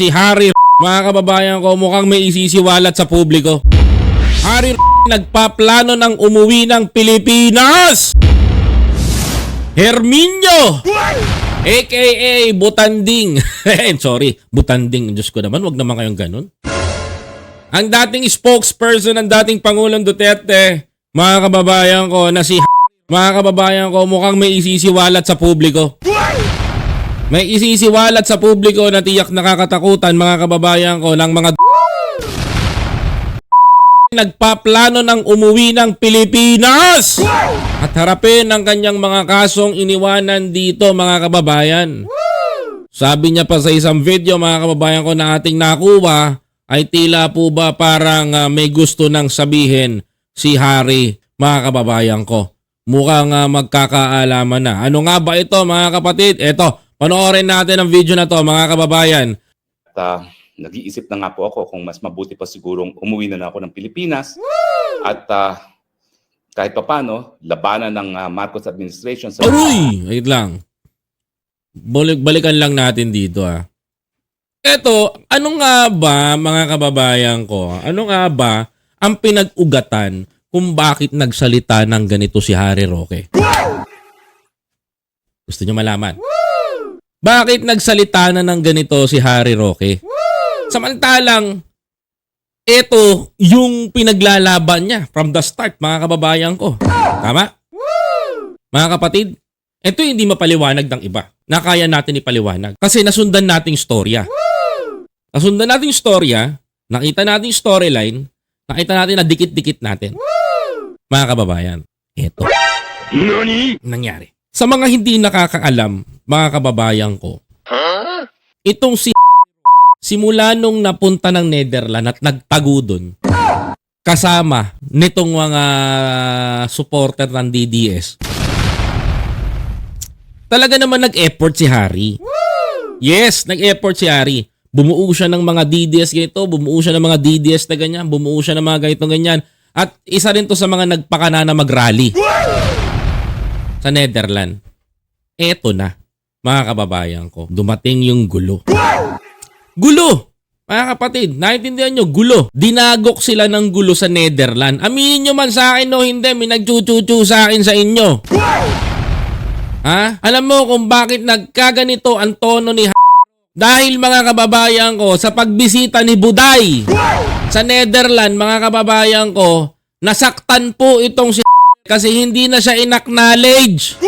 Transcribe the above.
Si Harry mga kababayan ko mukhang may isisiwalat sa publiko. Harry nagpaplano ng umuwi ng Pilipinas. Herminio! AKA Butanding. Sorry, Butanding. Diyos ko naman, wag naman kayong ganun. Ang dating spokesperson ng dating Pangulong Duterte, mga kababayan ko, na si mga kababayan ko, mukhang may isisiwalat sa publiko. May isisiwalat sa publiko na tiyak nakakatakutan mga kababayan ko ng mga nagpaplano ng umuwi ng Pilipinas at harapin ang kanyang mga kasong iniwanan dito mga kababayan. Sabi niya pa sa isang video mga kababayan ko na ating nakuha ay tila po ba parang ah, may gusto nang sabihin si Harry mga kababayan ko. Mukhang ah, magkakaalaman na. Ano nga ba ito mga kapatid? Ito, panoorin natin ang video na to mga kababayan. At ah, nag-iisip na nga po ako kung mas mabuti pa sigurong umuwi na, na ako ng Pilipinas. At ah, kahit pa paano, labanan ng ah, Marcos administration sa Uy! Wait lang. Balik balikan lang natin dito ah. Eto, ano nga ba mga kababayan ko? Ano nga ba ang pinag-ugatan kung bakit nagsalita ng ganito si Harry Roque? Gusto nyo malaman? Bakit nagsalita na ng ganito si Harry Roque? Samantalang, ito yung pinaglalaban niya from the start, mga kababayan ko. Tama? Mga kapatid, ito hindi mapaliwanag ng iba. Na kaya natin ipaliwanag. Kasi nasundan nating storya. Nasundan nating storya, nakita nating storyline, nakita natin na dikit-dikit natin. Mga kababayan, ito. Nangyari. Sa mga hindi nakakaalam, mga kababayan ko, itong si simula nung napunta ng Netherlands at nagtago dun, kasama nitong mga supporter ng DDS, talaga naman nag-effort si Harry. Yes, nag-effort si Harry. Bumuo siya ng mga DDS ganito, bumuo siya ng mga DDS na ganyan, bumuo siya ng mga ganito ganyan. At isa rin to sa mga nagpakana na mag-rally sa Netherlands. Eto na, mga kababayan ko, dumating yung gulo. Gulo! Mga kapatid, naintindihan nyo, gulo. Dinagok sila ng gulo sa Netherlands. Aminin nyo man sa akin o hindi, may nagchuchuchu sa akin sa inyo. Ha? Alam mo kung bakit nagkaganito ang tono ni dahil mga kababayan ko, sa pagbisita ni Buday sa Netherlands, mga kababayan ko, nasaktan po itong si kasi hindi na siya in-acknowledge.